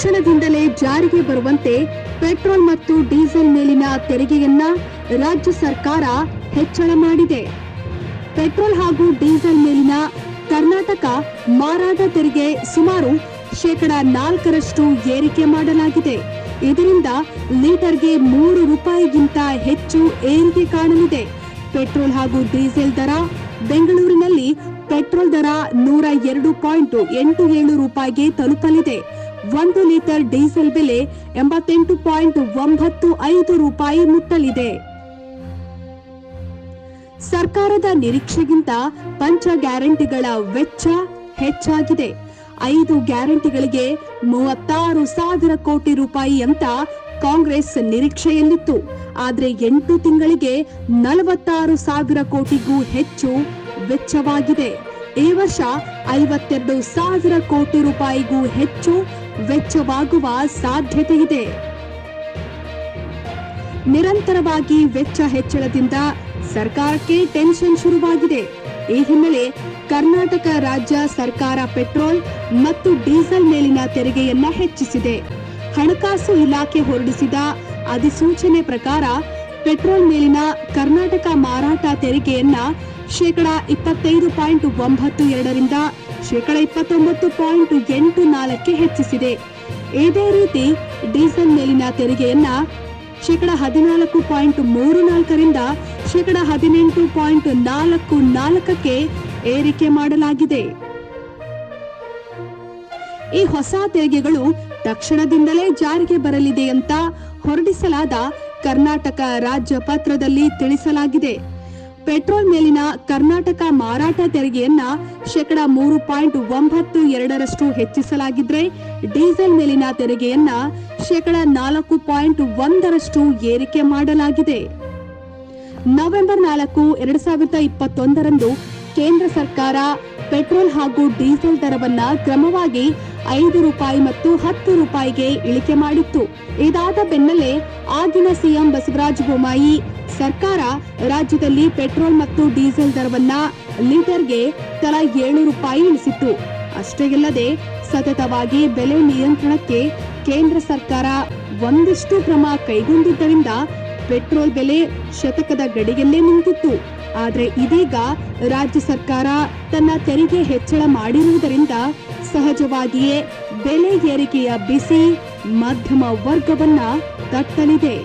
ತಕ್ಷಣದಿಂದಲೇ ಜಾರಿಗೆ ಬರುವಂತೆ ಪೆಟ್ರೋಲ್ ಮತ್ತು ಡೀಸೆಲ್ ಮೇಲಿನ ತೆರಿಗೆಯನ್ನ ರಾಜ್ಯ ಸರ್ಕಾರ ಹೆಚ್ಚಳ ಮಾಡಿದೆ. ಪೆಟ್ರೋಲ್ ಹಾಗೂ ಡೀಸೆಲ್ ಮೇಲಿನ ಕರ್ನಾಟಕ ಮಾರಾಟ ತೆರಿಗೆ ಸುಮಾರು ಶೇಕಡ ನಾಲ್ಕರಷ್ಟು ಏರಿಕೆ ಮಾಡಲಾಗಿದೆ. ಇದರಿಂದ ಲೀಟರ್ಗೆ ಮೂರು ರೂಪಾಯಿಗಿಂತ ಹೆಚ್ಚು ಏರಿಕೆ ಕಾಣಲಿದೆ. ಪೆಟ್ರೋಲ್ ಹಾಗೂ ಡೀಸೆಲ್ ದರ ಬೆಂಗಳೂರಿನಲ್ಲಿ ಪೆಟ್ರೋಲ್ ದರ ನೂರ ಎರಡು ಪಾಯಿಂಟ್ ಎಂಟು ಏಳು ರೂಪಾಯಿಗೆ ತಲುಪಲಿದೆ. ಒಂದು ಲೀಟರ್ ಡೀಸೆಲ್ ಬೆಲೆ ಎಂಬತ್ತೆಂಟು ಪಾಯಿಂಟ್ ಒಂಬತ್ತು ಐದು ರೂಪಾಯಿ ಮುಟ್ಟಲಿದೆ. ಸರ್ಕಾರದ ನಿರೀಕ್ಷೆಗಿಂತ ಪಂಚ ಗ್ಯಾರಂಟಿಗಳ ವೆಚ್ಚ ಹೆಚ್ಚಾಗಿದೆ. ಐದು ಗ್ಯಾರಂಟಿಗಳಿಗೆ ಮೂವತ್ತಾರು ಸಾವಿರ ಕೋಟಿ ರೂಪಾಯಿ ಅಂತ ಕಾಂಗ್ರೆಸ್ ನಿರೀಕ್ಷೆಯಲ್ಲಿತ್ತು. ಆದರೆ ಎಂಟು ತಿಂಗಳಿಗೆ ನಲವತ್ತಾರು ಸಾವಿರ ಕೋಟಿಗೂ ಹೆಚ್ಚು ವೆಚ್ಚವಾಗಿದೆ. ಈ ವರ್ಷ ಐವತ್ತೆರಡು ಸಾವಿರ ಕೋಟಿ ರೂಪಾಯಿಗೂ ಹೆಚ್ಚು ವೆಚ್ಚವಾಗುವ ಸಾಧ್ಯತೆ ಇದೆ ನಿರಂತರವಾಗಿ ವೆಚ್ಚ ಹೆಚ್ಚಳದಿಂದ ಸರ್ಕಾರಕ್ಕೆ ಟೆನ್ಷನ್ ಶುರುವಾಗಿದೆ. ಈ ಹಿನ್ನೆಲೆ ಕರ್ನಾಟಕ ರಾಜ್ಯ ಸರ್ಕಾರ ಪೆಟ್ರೋಲ್ ಮತ್ತು ಡೀಸೆಲ್ ಮೇಲಿನ ತೆರಿಗೆಯನ್ನ ಹೆಚ್ಚಿಸಿದೆ. ಹಣಕಾಸು ಇಲಾಖೆ ಹೊರಡಿಸಿದ ಅಧಿಸೂಚನೆ ಪ್ರಕಾರ ಪೆಟ್ರೋಲ್ ಮೇಲಿನ ಕರ್ನಾಟಕ ಮಾರಾಟ ತೆರಿಗೆಯನ್ನ ಶೇಕಡ ಇಪ್ಪತ್ತೈದು ಪಾಯಿಂಟ್ ಒಂಬತ್ತು ಎರಡರಿಂದ ಶೇಕಡ ಇಪ್ಪತ್ತೊಂಬತ್ತು ಪಾಯಿಂಟ್ ಎಂಟು ನಾಲ್ಕಕ್ಕೆ ಹೆಚ್ಚಿಸಿದೆ. ಇದೇ ರೀತಿ ಡೀಸೆಲ್ ಮೇಲಿನ ತೆರಿಗೆಯನ್ನ ಶೇಕಡ ಹದಿನಾಲ್ಕು ಪಾಯಿಂಟ್ ಮೂರು ನಾಲ್ಕರಿಂದ ಶೇಕಡ ಹದಿನೆಂಟು ಪಾಯಿಂಟ್ ನಾಲ್ಕು ನಾಲ್ಕಕ್ಕೆ ಏರಿಕೆ ಮಾಡಲಾಗಿದೆ. ಈ ಹೊಸ ತೆರಿಗೆಗಳು ತಕ್ಷಣದಿಂದಲೇ ಜಾರಿಗೆ ಬರಲಿದೆ ಅಂತ ಹೊರಡಿಸಲಾದ ಕರ್ನಾಟಕ ರಾಜ್ಯ ಪತ್ರದಲ್ಲಿ ತಿಳಿಸಲಾಗಿದೆ. ಪೆಟ್ರೋಲ್ ಮೇಲಿನ ಕರ್ನಾಟಕ ಮಾರಾಟ ತೆರಿಗೆಯನ್ನ ಶೇಕಡ ಮೂರು ಪಾಯಿಂಟ್ ಒಂಬತ್ತು ಎರಡರಷ್ಟು ಹೆಚ್ಚಿಸಲಾಗಿದ್ರೆ ಡೀಸೆಲ್ ಮೇಲಿನ ತೆರಿಗೆಯನ್ನ ಶೇಕಡ ನಾಲ್ಕು ಪಾಯಿಂಟ್ ಒಂದರಷ್ಟು ಏರಿಕೆ ಮಾಡಲಾಗಿದೆ. ನವೆಂಬರ್ ನಾಲ್ಕು ಎರಡ್ ಸಾವಿರದ ಇಪ್ಪತ್ತೊಂದರಂದು ಕೇಂದ್ರ ಸರ್ಕಾರ ಪೆಟ್ರೋಲ್ ಹಾಗೂ ಡೀಸೆಲ್ ದರವನ್ನ ಕ್ರಮವಾಗಿ ಐದು ರೂಪಾಯಿ ಮತ್ತು ಹತ್ತು ರೂಪಾಯಿಗೆ ಇಳಿಕೆ ಮಾಡಿತ್ತು. ಇದಾದ ಬೆನ್ನಲ್ಲೇ ಆಗಿನ ಸಿಎಂ ಬಸವರಾಜ ಬೊಮ್ಮಾಯಿ ಸರ್ಕಾರ ರಾಜ್ಯದಲ್ಲಿ ಪೆಟ್ರೋಲ್ ಮತ್ತು ಡೀಸೆಲ್ ದರವನ್ನ ಲೀಟರ್ಗೆ ತಲಾ ಏಳು ರೂಪಾಯಿ ಇಳಿಸಿತ್ತು. ಅಷ್ಟೇ ಅಲ್ಲದೆ ಸತತವಾಗಿ ಬೆಲೆ ನಿಯಂತ್ರಣಕ್ಕೆ ಕೇಂದ್ರ ಸರ್ಕಾರ ಒಂದಿಷ್ಟು ಕ್ರಮ ಕೈಗೊಂಡಿದ್ದರಿಂದ ಪೆಟ್ರೋಲ್ ಬೆಲೆ ಶತಕದ ಗಡಿಯಲ್ಲೇ ನಿಂತಿತ್ತು. ಆದರೆ ಇದೀಗ ರಾಜ್ಯ ಸರ್ಕಾರ ತನ್ನ ತೆರಿಗೆ ಹೆಚ್ಚಳ ಮಾಡಿರುವುದರಿಂದ ಸಹಜವಾಗಿಯೇ ಬೆಲೆ ಏರಿಕೆಯ ಬಿಸಿ ಮಧ್ಯಮ ವರ್ಗವನ್ನ ತಟ್ಟಲಿದೆ.